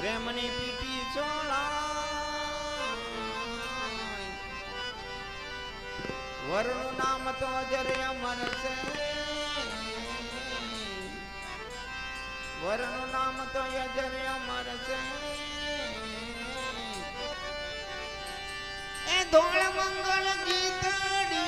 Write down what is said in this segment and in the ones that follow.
પ્રેમની પીટી વરનું નામ તો અજરે અમર છે. વરનું નામ તો અજરે અમર છે. એ ધોળ મંગળ ગીતડિયા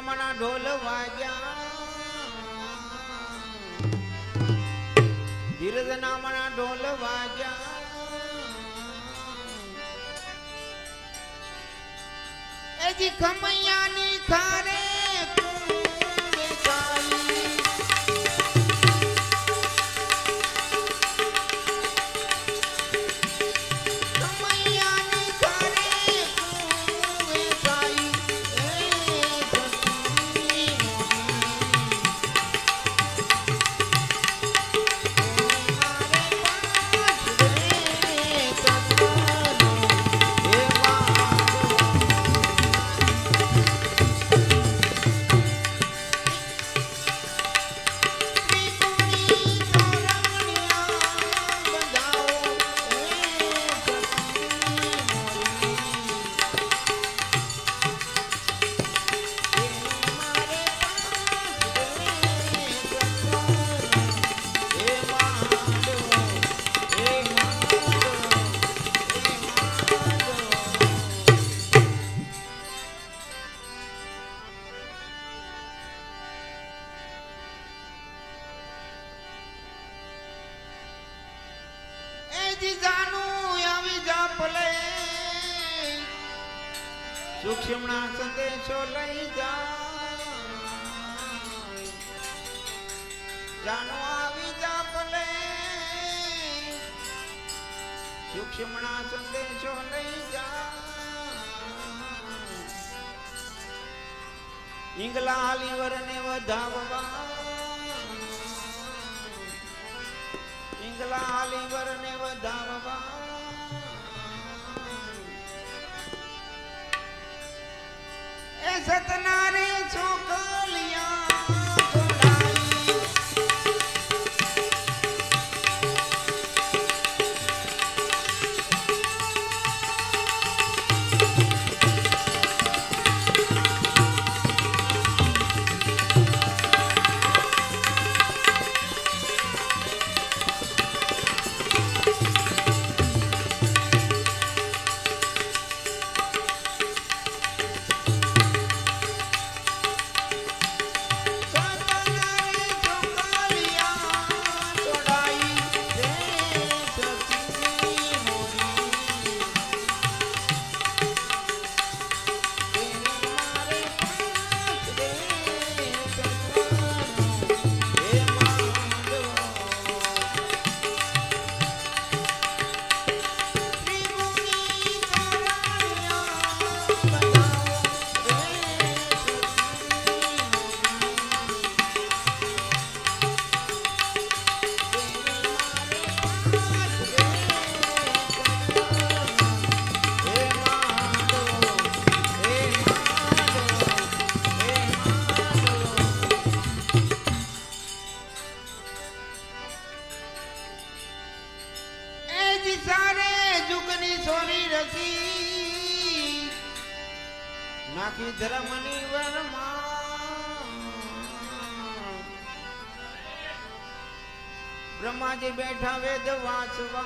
ધીરજ ઢોલ વાગ્યા. ધીરજ નામના ઢોલ વાગ્યા. એજી ખારે સૂક્ષ્મના સંદેશો લઈ જા જાનો આવી જા ભલે સુક્ષ્મણા સંદેશો લઈ જા ઈંગલા હાલીવર ને વધાવવા. ઈંગલા હાલીવર એ સતનારે બ્રહ્માજી બેઠા વેદ વાંચવા.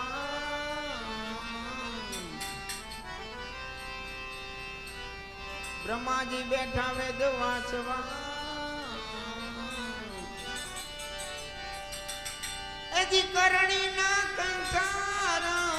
બ્રહ્માજી બેઠા વેદ વાંચવા. એજી કરણી ના કંસાર.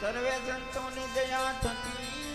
સર્વે સંતોની દયા થકી